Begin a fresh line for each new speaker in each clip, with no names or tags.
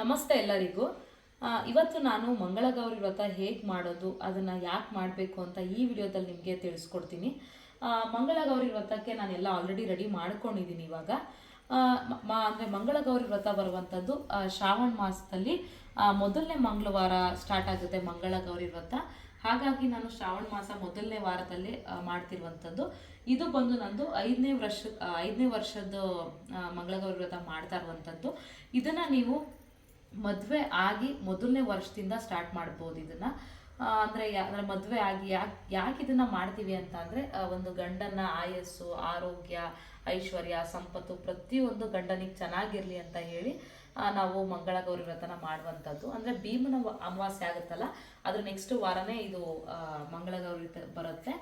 ನಮಸ್ತೆ ಎಲ್ಲರಿಗೂ. ಇವತ್ತು ನಾನು ಮಂಗಳಗೌರಿ ವ್ರತ ಹೇಗೆ ಮಾಡೋದು, ಅದನ್ನು ಯಾಕೆ ಮಾಡಬೇಕು ಅಂತ ಈ ವಿಡಿಯೋದಲ್ಲಿ ನಿಮಗೆ ತಿಳಿಸ್ಕೊಡ್ತೀನಿ. ಮಂಗಳಗೌರಿ ವ್ರತಕ್ಕೆ ನಾನೆಲ್ಲ ಆಲ್ರೆಡಿ ರೆಡಿ ಮಾಡ್ಕೊಂಡಿದ್ದೀನಿ ಇವಾಗ. ಅಂದರೆ ಮಂಗಳಗೌರಿ ವ್ರತ ಬರುವಂಥದ್ದು ಶ್ರಾವಣ ಮಾಸದಲ್ಲಿ ಮೊದಲನೇ ಮಂಗಳವಾರ ಸ್ಟಾರ್ಟ್ ಆಗುತ್ತೆ ಮಂಗಳಗೌರಿ ವ್ರತ. ಹಾಗಾಗಿ ನಾನು ಶ್ರಾವಣ ಮಾಸ ಮೊದಲನೇ ವಾರದಲ್ಲಿ ಮಾಡ್ತಿರುವಂಥದ್ದು ಇದು ಬಂದು ನಂದು ಐದನೇ ವರ್ಷ ಐದನೇ ವರ್ಷದ ಮಂಗಳಗೌರಿ ವ್ರತ ಮಾಡ್ತಾ ಇರುವಂಥದ್ದು ಇದನ್ನು ನೀವು ಮದುವೆ ಆಗಿ ಮೊದಲನೇ ವರ್ಷದಿಂದ ಸ್ಟಾರ್ಟ್ ಮಾಡ್ಬೋದು ಇದನ್ನ. ಅಂದ್ರೆ ಅಂದ್ರೆ ಮದುವೆ ಆಗಿ ಯಾಕೆ ಯಾಕೆ ಇದನ್ನ ಮಾಡ್ತೀವಿ ಅಂತ ಅಂದ್ರೆ ಒಂದು ಗಂಡನ ಆಯಸ್ಸು, ಆರೋಗ್ಯ, ಐಶ್ವರ್ಯ, ಸಂಪತ್ತು ಪ್ರತಿಯೊಂದು ಗಂಡನಿಗೆ ಚೆನ್ನಾಗಿರ್ಲಿ ಅಂತ ಹೇಳಿ ನಾವು ಮಂಗಳ ಗೌರಿ ವ್ರತನ ಮಾಡುವಂಥದ್ದು. ಅಂದ್ರೆ ಭೀಮನ ಅಮಾವಾಸ್ಯೆ ಆಗುತ್ತಲ್ಲ, ಅದ್ರ ನೆಕ್ಸ್ಟ್ ವಾರನೇ ಇದು ಮಂಗಳ ಗೌರಿ ಬರುತ್ತೆ.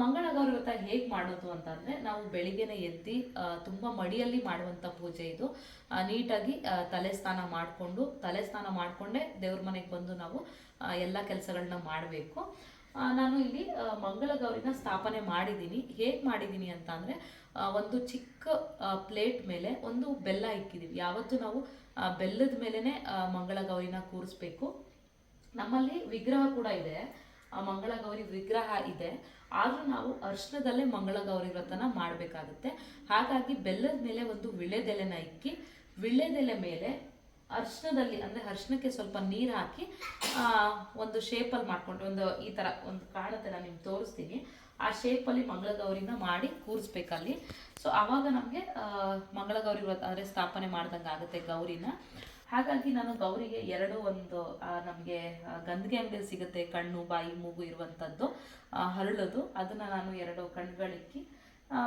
ಮಂಗಳ ಗೌರಿ ವ್ರತ ಹೇಗೆ ಮಾಡೋದು ಅಂತಂದರೆ ನಾವು ಬೆಳಿಗ್ಗೆನೆ ಎದ್ದು ತುಂಬ ಮಡಿಯಲ್ಲಿ ಮಾಡುವಂಥ ಪೂಜೆ ಇದು. ನೀಟಾಗಿ ತಲೆ ಸ್ನಾನ ಮಾಡಿಕೊಂಡು, ತಲೆ ಸ್ನಾನ ಮಾಡಿಕೊಂಡೇ ದೇವ್ರ ಮನೆಗೆ ಬಂದು ನಾವು ಎಲ್ಲ ಕೆಲಸಗಳನ್ನ ಮಾಡಬೇಕು. ನಾನು ಇಲ್ಲಿ ಮಂಗಳ ಗೌರಿನ ಸ್ಥಾಪನೆ ಮಾಡಿದ್ದೀನಿ ಹೇಗೆ ಮಾಡಿದ್ದೀನಿ ಅಂತ ಅಂದರೆ ಒಂದು ಚಿಕ್ಕ ಪ್ಲೇಟ್ ಮೇಲೆ ಒಂದು ಬೆಲ್ಲ ಇಕ್ಕಿದ್ದೀವಿ ಯಾವತ್ತೂ ನಾವು ಬೆಲ್ಲದ ಮೇಲೇ ಮಂಗಳ ಗೌರಿನ ಕೂರಿಸ್ಬೇಕು. ನಮ್ಮಲ್ಲಿ ವಿಗ್ರಹ ಕೂಡ ಇದೆ. ಆ ಮಂಗಳ ಗೌರಿ ವಿಗ್ರಹ ಇದೆ. ಆದರೂ ನಾವು ಅರ್ಶನದಲ್ಲೇ ಮಂಗಳ ಗೌರಿ ವ್ರತನ ಮಾಡಬೇಕಾಗುತ್ತೆ. ಹಾಗಾಗಿ ಬೆಲ್ಲದ ಮೇಲೆ ಒಂದು ವಿಳೆದೆಲೆನ ಇಕ್ಕಿ ವಿಳೆದೆಲೆ ಮೇಲೆ ಅರ್ಶನದಲ್ಲಿ ಅಂದ್ರೆ ಅರ್ಶನಕ್ಕೆ ಸ್ವಲ್ಪ ನೀರು ಹಾಕಿ ಒಂದು ಶೇಪಲ್ಲಿ ಮಾಡ್ಕೊಂಡು ಒಂದು ಈ ತರ ಒಂದು ಕಾಣುತ್ತೆ, ನಾನು ನಿಮ್ಗೆ ತೋರಿಸ್ತೀನಿ. ಆ ಶೇಪಲ್ಲಿ ಮಂಗಳ ಗೌರಿನ ಮಾಡಿ ಕೂರಿಸ್ಬೇಕಲ್ಲಿ. ಸೊ ಆವಾಗ ನಮಗೆ ಮಂಗಳ ಗೌರಿ ವ್ರತ ಅಂದರೆ ಸ್ಥಾಪನೆ ಮಾಡ್ದಂಗೆ ಆಗುತ್ತೆ ಗೌರಿನ. ಹಾಗಾಗಿ ನಾನು ಗೌರಿಗೆ ಎರಡು ಒಂದು ನಮಗೆ ಗಂದಿಗೆ ಅಂಗಡಿ ಸಿಗುತ್ತೆ, ಕಣ್ಣು, ಬಾಯಿ, ಮೂಗು ಇರುವಂಥದ್ದು ಹರಳೋದು. ಅದನ್ನು ನಾನು ಎರಡು ಕಣ್ಗಳಿಕ್ಕಿ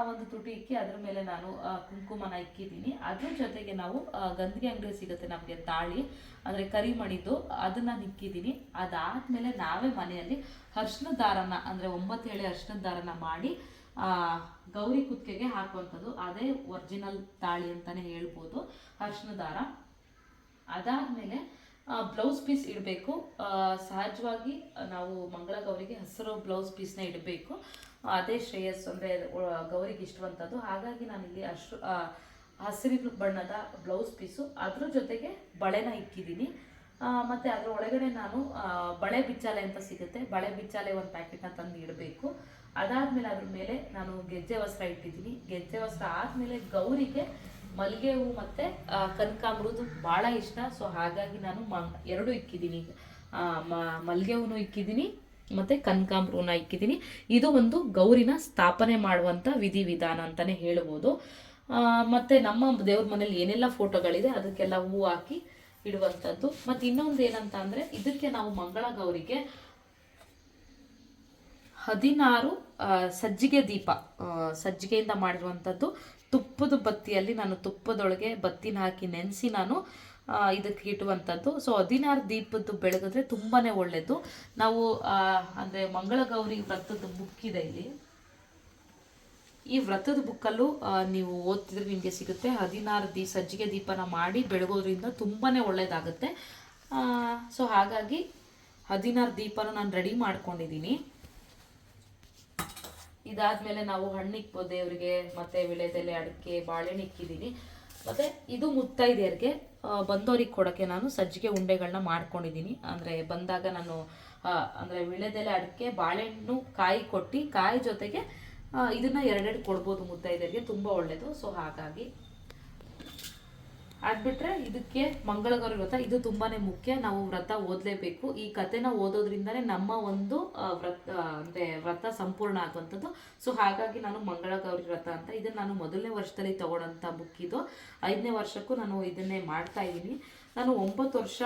ಒಂದು ತುಟಿ ಇಕ್ಕಿ, ಅದ್ರ ಮೇಲೆ ನಾನು ಕುಂಕುಮನ ಇಕ್ಕಿದ್ದೀನಿ. ಅದ್ರ ಜೊತೆಗೆ ನಾವು ಗಂದಿಗೆ ಅಂಗಡಿ ಸಿಗುತ್ತೆ ನಮಗೆ ತಾಳಿ, ಅಂದರೆ ಕರಿಮಣಿದು ಅದನ್ನ ಅದಾದ ಮೇಲೆ ನಾವೇ ಮನೆಯಲ್ಲಿ ಅರ್ಶಿನ ದಾರನ ಅಂದರೆ ಒಂಬತ್ತು ಹೇಳಿ ಅರ್ಶಿನ ದಾರನ ಮಾಡಿ ಗೌರಿ ಕುತ್ತಿಗೆಗೆ ಹಾಕುವಂಥದ್ದು. ಅದೇ ಒರಿಜಿನಲ್ ತಾಳಿ ಅಂತಲೇ ಹೇಳ್ಬೋದು ಅರ್ಶಿನ ದಾರ ಅದಾದ್ಮೇಲೆ ಬ್ಲೌಸ್ ಪೀಸ್ ಇಡಬೇಕು. ಸಹಜವಾಗಿ ನಾವು ಮಂಗಳ ಗೌರಿಗೆ ಹಸಿರು ಬ್ಲೌಸ್ ಪೀಸ್ನ ಇಡಬೇಕು. ಅದೇ ಶ್ರೇಯಸ್ ಅಂದರೆ ಗೌರಿಗೆ ಇಷ್ಟವಂಥದ್ದು ಹಾಗಾಗಿ ನಾನಿಲ್ಲಿ ಅಷ್ಟು ಹಸಿರು ಬಣ್ಣದ ಬ್ಲೌಸ್ ಪೀಸು ಅದ್ರ ಜೊತೆಗೆ ಬಳೆನ ಇಕ್ಕಿದ್ದೀನಿ. ಮತ್ತು ಅದರ ಒಳಗಡೆ ನಾನು ಬಳೆ ಬಿಚ್ಚಾಲೆ ಅಂತ ಸಿಗುತ್ತೆ. ಬಳೆ ಬಿಚ್ಚಾಲೆ ಒಂದು ಪ್ಯಾಕೆಟ್ನ ತಂದು ಇಡಬೇಕು. ಅದಾದಮೇಲೆ ಅದ್ರ ಮೇಲೆ ನಾನು ಗೆಜ್ಜೆ ವಸ್ತ್ರ ಇಟ್ಟಿದ್ದೀನಿ. ಗೆಜ್ಜೆ ವಸ್ತ್ರ ಆದಮೇಲೆ ಗೌರಿಗೆ ಮಲ್ಲಿಗೆ ಹೂ ಮತ್ತೆ ಕನಕಾಂಬ್ರದ್ದು ಬಹಳ ಭಾಳ ಇಷ್ಟ. ಸೊ ಹಾಗಾಗಿ ನಾನು ಮ, ಎರಡು ಇಕ್ಕಿದ್ದೀನಿ. ಈಗ ಮಲ್ಲಿಗೆ ಹೂನು ಇಕ್ಕಿದ್ದೀನಿ, ಮತ್ತೆ ಕನಕಾಂಬ್ರೂನ ಇಕ್ಕಿದ್ದೀನಿ. ಇದು ಒಂದು ಗೌರಿನ ಸ್ಥಾಪನೆ ಮಾಡುವಂಥ ವಿಧಿವಿಧಾನ ಅಂತಾನೆ ಹೇಳ್ಬೋದು. ಮತ್ತು ನಮ್ಮ ದೇವ್ರ ಮನೇಲಿ ಏನೆಲ್ಲ ಫೋಟೋಗಳಿದೆ, ಅದಕ್ಕೆಲ್ಲ ಹೂ ಹಾಕಿ ಇಡುವಂಥದ್ದು. ಮತ್ತು ಇನ್ನೊಂದು ಏನಂತ ಅಂದ್ರೆ, ಇದಕ್ಕೆ ನಾವು ಮಂಗಳ ಗೌರಿಗೆ ಹದಿನಾರು ಸಜ್ಜಿಗೆ ದೀಪ ಸಜ್ಜಿಗೆಯಿಂದ ಮಾಡಿರುವಂಥದ್ದು. ತುಪ್ಪದ ಬತ್ತಿಯಲ್ಲಿ ನಾನು ತುಪ್ಪದೊಳಗೆ ಬತ್ತಿನ ಹಾಕಿ ನೆನೆಸಿ ನಾನು ಇದಕ್ಕೆ ಇಟ್ಟುವಂಥದ್ದು. ಸೊ ಹದಿನಾರು ದೀಪದ್ದು ಬೆಳಗಿದ್ರೆ ತುಂಬಾ ಒಳ್ಳೆಯದು ನಾವು ಅಂದರೆ ಮಂಗಳಗೌರಿ ಮಂಗಳ ಗೌರಿ ವ್ರತದ ಬುಕ್ ಇದೆ ಇಲ್ಲಿ. ಈ ವ್ರತದ ಬುಕ್ಕಲ್ಲೂ ನೀವು ಓದ್ತಿದ್ರೆ ನಿಮಗೆ ಸಿಗುತ್ತೆ. ಹದಿನಾರು ದೀ, ಸಜ್ಜಿಗೆ ದೀಪನ ಮಾಡಿ ಬೆಳಗೋದ್ರಿಂದ ತುಂಬಾ ಒಳ್ಳೆಯದಾಗುತ್ತೆ ಸೊ ಹಾಗಾಗಿ ಹದಿನಾರು ದೀಪನ ನಾನು ರೆಡಿ ಮಾಡ್ಕೊಂಡಿದ್ದೀನಿ. ಇದಾದ್ಮೇಲೆ ನಾವು ಹಣ್ಣು ಇಕ್ಬೋದು ದೇವರಿಗೆ ಮತ್ತೆ ವಿಳೆದೆಲೆ ಅಡಿಕೆ, ಬಾಳೆಹಣ್ಣು ಇಕ್ಕಿದ್ದೀನಿ ಮತ್ತೆ ಇದು ಮುತ್ತೈದೆಯರಿಗೆ ಬಂದವ್ರಿಗೆ ಕೊಡೋಕ್ಕೆ ನಾನು ಸಜ್ಜಿಗೆ ಉಂಡೆಗಳನ್ನ ಮಾಡ್ಕೊಂಡಿದ್ದೀನಿ ಅಂದರೆ ಬಂದಾಗ ನಾನು ಅಂದರೆ ವಿಳೆದೆಲೆ ಅಡಿಕೆ, ಬಾಳೆಹಣ್ಣು, ಕಾಯಿ ಕೊಟ್ಟು, ಕಾಯಿ ಜೊತೆಗೆ ಇದನ್ನ ಎರಡೆರಡು ಕೊಡ್ಬೋದು ಮುತ್ತೈದೆಯರಿಗೆ, ತುಂಬ ಒಳ್ಳೆಯದು ಸೊ ಹಾಗಾಗಿ ಅದ್ಬಿಟ್ರೆ ಇದಕ್ಕೆ ಮಂಗಳಗೌರಿ ವ್ರತ, ಇದು ತುಂಬಾನೇ ಮುಖ್ಯ. ನಾವು ವ್ರತ ಓದಲೇಬೇಕು. ಈ ಕಥೆನ ಓದೋದ್ರಿಂದನೇ ನಮ್ಮ ಒಂದು ವ್ರತ ಅಂದ್ರೆ ವ್ರತ ಸಂಪೂರ್ಣ ಆಗುವಂಥದ್ದು. ಸೊ ಹಾಗಾಗಿ ನಾನು ಮಂಗಳಗೌರಿ ವ್ರತ ಅಂತ, ಇದನ್ನ ನಾನು ಮೊದಲನೇ ವರ್ಷದಲ್ಲಿ ತಗೊಳ್ಳೋಂಥ ಬುಕ್ ಇದು. ಐದನೇ ವರ್ಷಕ್ಕೂ ನಾನು ಇದನ್ನೇ ಮಾಡ್ತಾ ಇದ್ದೀನಿ. ನಾನು ಒಂಬತ್ತು ವರ್ಷ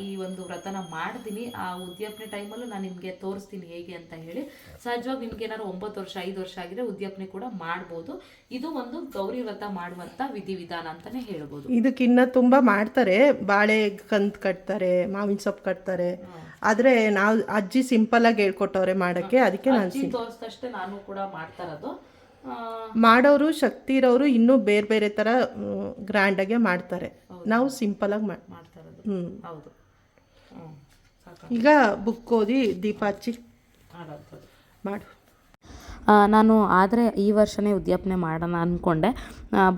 ಈ ಒಂದು ವ್ರತನ ಮಾಡ್ತೀನಿ. ಆ ಉದ್ಯಾಪನೆ ಟೈಮಲ್ಲೂ ನಾನು ನಿಮಗೆ ತೋರಿಸ್ತೀನಿ ಹೇಗೆ ಅಂತ ಹೇಳಿ. ಸಹಜವಾಗಿ ನಿಮ್ಗೆ ಏನಾದ್ರು ಒಂಬತ್ತು ವರ್ಷ ಐದು ವರ್ಷ ಆಗಿದ್ರೆ ಉದ್ಯಾಪನೆ ಕೂಡ ಮಾಡ್ಬೋದು. ಇದು ಒಂದು ಗೌರಿ ವ್ರತ ಮಾಡುವಂಥ ವಿಧಿವಿಧಾನ ಅಂತಾನೆ ಹೇಳ್ಬೋದು.
ಇದಕ್ಕಿನ್ನ ತುಂಬಾ ಮಾಡ್ತಾರೆ. ಬಾಳೆ ಕಂತ್ ಕಟ್ತಾರೆ ಮಾವಿನ ಸೊಪ್ಪು ಕಟ್ತಾರೆ. ಆದ್ರೆ ನಾವು ಅಜ್ಜಿ ಸಿಂಪಲ್ ಆಗಿ ಹೇಳ್ಕೊಟ್ಟವ್ರೆ ಮಾಡಕ್ಕೆ. ಅದಕ್ಕೆ ನಾನು
ತೋರಿಸ್ದಷ್ಟೇ ನಾನು ಕೂಡ ಮಾಡ್ತಾ ಇರೋದು. ಆ,
ಮಾಡೋರು ಶಕ್ತಿ ಇರೋರು ಇನ್ನೂ ಬೇರೆ ಬೇರೆ ಥರ ಗ್ರ್ಯಾಂಡಾಗೆ ಮಾಡ್ತಾರೆ. ನಾವು ಸಿಂಪಲ್ ಆಗಿ
ಮಾಡ್ತಾ
ಹ್ಞೂ
ಹೌದು.
ಈಗ ಬುಕ್ ಓದಿ ದೀಪ ಹಚ್ಚಿ ಮಾಡು.
ನಾನು ಆದರೆ ಈ ವರ್ಷನೇ ಉದ್ಯಾಪನೆ ಮಾಡೋಣ ಅಂದ್ಕೊಂಡೆ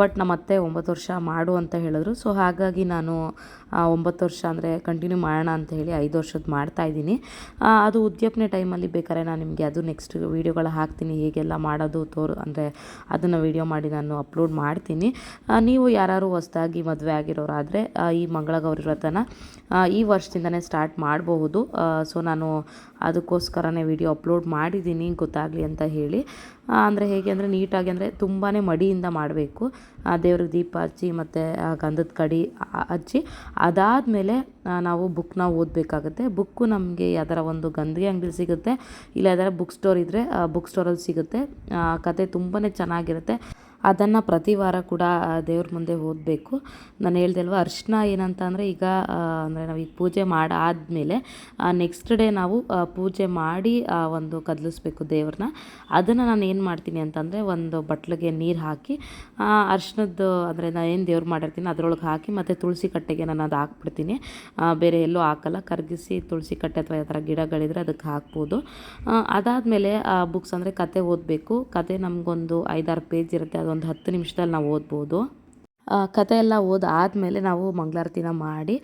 ಬಟ್ ನಮ್ಮ ಅತ್ತೆ ಒಂಬತ್ತು ವರ್ಷ ಮಾಡು ಅಂತ ಹೇಳಿದ್ರು. ಸೊ ಹಾಗಾಗಿ ನಾನು ಒಂಬತ್ತು ವರ್ಷ ಅಂದರೆ ಕಂಟಿನ್ಯೂ ಮಾಡೋಣ ಅಂತ ಹೇಳಿ ಐದು ವರ್ಷದ ಮಾಡ್ತಾ ಇದ್ದೀನಿ. ಅದು ಉದ್ಯಪ್ನೆ ಟೈಮಲ್ಲಿ ಬೇಕಾದ್ರೆ ನಾನು ನಿಮಗೆ ಅದು ನೆಕ್ಸ್ಟ್ ವೀಡಿಯೋಗಳು ಹಾಕ್ತೀನಿ, ಹೇಗೆಲ್ಲ ಮಾಡೋದು ತೋರು, ಅಂದರೆ ಅದನ್ನು ವೀಡಿಯೋ ಮಾಡಿ ನಾನು ಅಪ್ಲೋಡ್ ಮಾಡ್ತೀನಿ. ನೀವು ಯಾರು ಹೊಸದಾಗಿ ಮದುವೆ ಆಗಿರೋರಾದರೆ ಈ ಮಂಗಳಗೌರಿ ವ್ರತನ ಈ ವರ್ಷದಿಂದನೇ ಸ್ಟಾರ್ಟ್ ಮಾಡಬಹುದು. ಸೊ ನಾನು ಅದಕ್ಕೋಸ್ಕರನೇ ವಿಡಿಯೋ ಅಪ್ಲೋಡ್ ಮಾಡಿದ್ದೀನಿ, ಗೊತ್ತಾಗಲಿ ಅಂತ ಹೇಳಿ. ಅಂದರೆ ಹೇಗೆ ಅಂದರೆ ನೀಟಾಗಿ ಅಂದರೆ ತುಂಬಾ ಮಡಿಯಿಂದ ಮಾಡಬೇಕು. ದೇವ್ರಿಗೆ ದೀಪ ಹಚ್ಚಿ ಮತ್ತು ಗಂಧದ ಕಡಿ ಹಚ್ಚಿ ಅದಾದಮೇಲೆ ನಾವು ಬುಕ್ನ ಓದಬೇಕಾಗುತ್ತೆ. ಬುಕ್ಕು ನಮಗೆ ಯಾವ್ದಾರ ಒಂದು ಗಂಧಿಗೆ ಅಂಗಡಿಲಿ ಸಿಗುತ್ತೆ, ಇಲ್ಲ ಯಾವ್ದಾರ ಬುಕ್ ಸ್ಟೋರ್ ಇದ್ದರೆ ಬುಕ್ ಸ್ಟೋರಲ್ಲಿ ಸಿಗುತ್ತೆ. ಕತೆ ತುಂಬಾ ಚೆನ್ನಾಗಿರುತ್ತೆ. ಅದನ್ನು ಪ್ರತಿ ವಾರ ಕೂಡ ದೇವ್ರ ಮುಂದೆ ಓದಬೇಕು. ನಾನು ಹೇಳ್ದೆ ಅಲ್ವಾ, ಅರ್ಶಿನ ಏನಂತ ಅಂದರೆ ಈಗ ಅಂದರೆ ನಾವು ಈಗ ಪೂಜೆ ಮಾಡಾದಮೇಲೆ ನೆಕ್ಸ್ಟ್ ಡೇ ನಾವು ಪೂಜೆ ಮಾಡಿ ಒಂದು ಕದಲಿಸ್ಬೇಕು ದೇವ್ರನ್ನ ಅದನ್ನು ನಾನು ಏನು ಮಾಡ್ತೀನಿ ಅಂತಂದರೆ, ಒಂದು ಬಟ್ಲಿಗೆ ನೀರು ಹಾಕಿ ಅರ್ಶಿನದ್ದು, ಅಂದರೆ ನಾನು ಏನು ದೇವ್ರು ಮಾಡಿರ್ತೀನಿ ಅದರೊಳಗೆ ಹಾಕಿ, ಮತ್ತು ತುಳಸಿ ಕಟ್ಟೆಗೆ ನಾನು ಅದು ಹಾಕ್ಬಿಡ್ತೀನಿ. ಬೇರೆ ಎಲ್ಲೂ ಹಾಕಲ್ಲ, ಕರಗಿಸಿ ತುಳಸಿ ಕಟ್ಟೆ ಅಥವಾ ಯಾವ ಥರ ಗಿಡಗಳಿದ್ರೆ ಅದಕ್ಕೆ ಹಾಕ್ಬೋದು. ಅದಾದಮೇಲೆ ಬುಕ್ಸ್ ಅಂದರೆ ಕತೆ ಓದಬೇಕು. ಕತೆ ನಮಗೊಂದು ಐದಾರು ಪೇಜ್ ಇರುತ್ತೆ ಅದೊಂದು ಹತ್ತು ನಿಮಿಷದಲ್ಲಿ ನಾವು ಓದ್ಬೋದು. ಕತೆ ಎಲ್ಲ ಓದಾದಮೇಲೆ ನಾವು ಮಂಗಳಾರತಿನ ಮಾಡಿ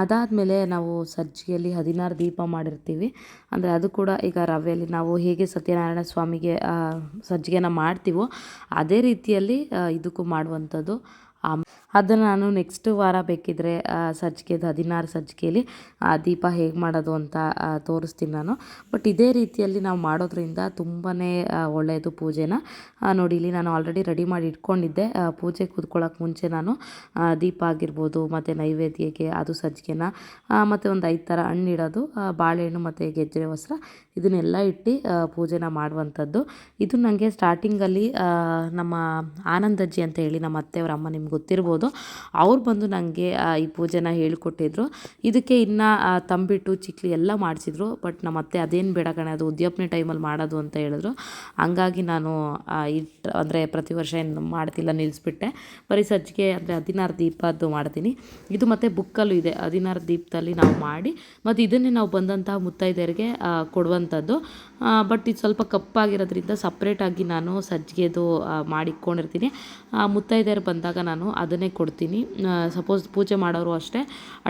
ಅದಾದಮೇಲೆ ನಾವು ಸಜ್ಜಿಗೆಯಲ್ಲಿ ಹದಿನಾರು ದೀಪ ಮಾಡಿರ್ತೀವಿ. ಅಂದರೆ ಅದು ಕೂಡ ಈಗ ರವೆಯಲ್ಲಿ ನಾವು ಹೇಗೆ ಸತ್ಯನಾರಾಯಣ ಸ್ವಾಮಿಗೆ ಸಜ್ಜಿಗೆನ ಮಾಡ್ತೀವೋ ಅದೇ ರೀತಿಯಲ್ಲಿ ಇದಕ್ಕೂ ಮಾಡುವಂಥದ್ದು. ಅದನ್ನು ನಾನು ನೆಕ್ಸ್ಟ್ ವಾರ ಬೇಕಿದ್ದರೆ ಸಜ್ಜಿಗೆದು ಹದಿನಾರು ಸಜ್ಜಿಗೆಯಲ್ಲಿ ದೀಪ ಹೇಗೆ ಮಾಡೋದು ಅಂತ ತೋರಿಸ್ತೀನಿ ನಾನು. ಬಟ್ ಇದೇ ರೀತಿಯಲ್ಲಿ ನಾವು ಮಾಡೋದ್ರಿಂದ ತುಂಬಾ ಒಳ್ಳೆಯದು ಪೂಜೆನ. ನೋಡಿ, ಇಲ್ಲಿ ನಾನು ಆಲ್ರೆಡಿ ರೆಡಿ ಮಾಡಿ ಇಟ್ಕೊಂಡಿದ್ದೆ. ಪೂಜೆ ಕೂತ್ಕೊಳ್ಳೋಕೆ ಮುಂಚೆ ನಾನು ದೀಪ ಆಗಿರ್ಬೋದು, ಮತ್ತು ನೈವೇದ್ಯಕ್ಕೆ ಅದು ಸಜ್ಜಿಗೆನ ಮತ್ತು ಒಂದು ಐದು ಥರ ಹಣ್ಣು ಇಡೋದು ಬಾಳೆಹಣ್ಣು ಮತ್ತು ಗೆಜ್ಜೆ ವಸ್ತ್ರ, ಇದನ್ನೆಲ್ಲ ಇಟ್ಟು ಪೂಜೆನ ಮಾಡುವಂಥದ್ದು. ಇದು ನನಗೆ ಸ್ಟಾರ್ಟಿಂಗಲ್ಲಿ ನಮ್ಮ ಆನಂದಜ್ಜಿ ಅಂತ ಹೇಳಿ ನಮ್ಮ ಅತ್ತೆಯವರ ಅಮ್ಮ ನಿಮ್ಗೆ ಗೊತ್ತಿರ್ಬೋದು. ಅವ್ರು ಬಂದು ನನಗೆ ಈ ಪೂಜೆನ ಹೇಳಿಕೊಟ್ಟಿದ್ರು. ಇದಕ್ಕೆ ಇನ್ನು ತಂಬಿಟ್ಟು, ಚಿಕ್ಲಿ ಎಲ್ಲ ಮಾಡಿಸಿದ್ರು. ಬಟ್ ನಮ್ಮ ಅತ್ತೆ ಅದೇನು ಬೇಡ ಕಣೆ, ಅದು ಉದ್ಯಾಪನೆ ಟೈಮಲ್ಲಿ ಮಾಡೋದು ಅಂತ ಹೇಳಿದ್ರು. ಹಂಗಾಗಿ ನಾನು ಇಟ್ಟು ಅಂದರೆ ಪ್ರತಿ ವರ್ಷ ಏನು ಮಾಡ್ತಿಲ್ಲ ನಿಲ್ಲಿಸ್ಬಿಟ್ಟೆ ಬರೀ ಸಜ್ಜಿಗೆ, ಅಂದರೆ ಹದಿನಾರು ದೀಪದ್ದು ಮಾಡ್ತೀನಿ. ಇದು ಮತ್ತು ಬುಕ್ಕಲ್ಲೂ ಇದೆ. ಹದಿನಾರು ದೀಪದಲ್ಲಿ ನಾವು ಮಾಡಿ, ಮತ್ತು ಇದನ್ನೇ ನಾವು ಬಂದಂತಹ ಮುತ್ತೈದೆಯರಿಗೆ ಕೊಡುವಂಥದ್ದು. ಬಟ್ ಇದು ಸ್ವಲ್ಪ ಕಪ್ಪಾಗಿರೋದ್ರಿಂದ ಸಪ್ರೇಟಾಗಿ ನಾನು ಸಜ್ಜಿಗೆದು ಮಾಡಿಕೊಂಡಿರ್ತೀನಿ ಮುತ್ತೈದೆಯರು ಬಂದಾಗ ನಾನು ಅದನ್ನೇ ಕೊಡ್ತೀನಿ. ಸಪೋಸ್ ಪೂಜೆ ಮಾಡೋರು ಅಷ್ಟೇ.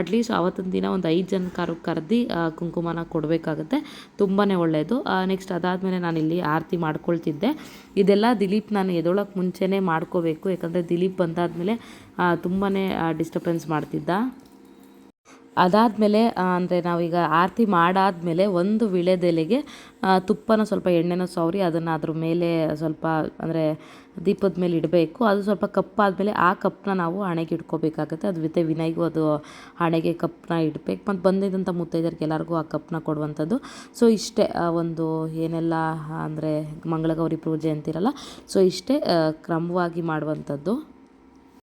ಅಟ್ಲೀಸ್ಟ್ ಆವತ್ತಿನ ದಿನ ಒಂದು ಐದು ಜನಕ್ಕಾರು ಕರೆದು ಕುಂಕುಮನ ಕೊಡಬೇಕಾಗತ್ತೆ. ತುಂಬಾ ಒಳ್ಳೆಯದು ನೆಕ್ಸ್ಟ್ ಅದಾದಮೇಲೆ ನಾನಿಲ್ಲಿ ಆರತಿ ಮಾಡ್ಕೊಳ್ತಿದ್ದೆ. ಇದೆಲ್ಲ ದಿಲೀಪ್ ನಾನು ಎದೊಳಕ್ಕೆ ಮುಂಚೆನೇ ಮಾಡ್ಕೋಬೇಕು. ಯಾಕಂದರೆ ದಿಲೀಪ್ ಬಂದಾದಮೇಲೆ ತುಂಬಾ ಡಿಸ್ಟರ್ಬೆನ್ಸ್ ಮಾಡ್ತಿದ್ದ. ಅದಾದಮೇಲೆ ಅಂದರೆ ನಾವೀಗ ಆರತಿ ಮಾಡಾದಮೇಲೆ ಒಂದು ವಿಳೆದೆಲೆಗೆ ತುಪ್ಪನ ಸ್ವಲ್ಪ ಎಣ್ಣೆನ ಸವರಿ ಅದನ್ನು ಅದ್ರ ಮೇಲೆ ಸ್ವಲ್ಪ, ಅಂದರೆ ದೀಪದ ಮೇಲೆ ಇಡಬೇಕು. ಅದು ಸ್ವಲ್ಪ ಕಪ್ಪಾದಮೇಲೆ ಆ ಕಪ್ಪನ್ನ ನಾವು ಹಣೆಗೆ ಇಟ್ಕೋಬೇಕಾಗುತ್ತೆ. ಅದು ಜೊತೆ ವಿನಯ್ಗೂ ಅದು ಹಣೆಗೆ ಕಪ್ಪನ್ನ ಇಡಬೇಕು. ಮತ್ತು ಬಂದಿದ್ದಂಥ ಮುತ್ತೈದರಿಗೆ ಎಲ್ಲರಿಗೂ ಆ ಕಪ್ಪನ್ನ ಕೊಡುವಂಥದ್ದು. ಸೊ, ಇಷ್ಟೇ ಒಂದು ಏನೆಲ್ಲ, ಅಂದರೆ ಮಂಗಳಗೌರಿ ಪೂಜೆ ಅಂತಿರಲ್ಲ, ಸೊ, ಇಷ್ಟೇ ಕ್ರಮವಾಗಿ ಮಾಡುವಂಥದ್ದು.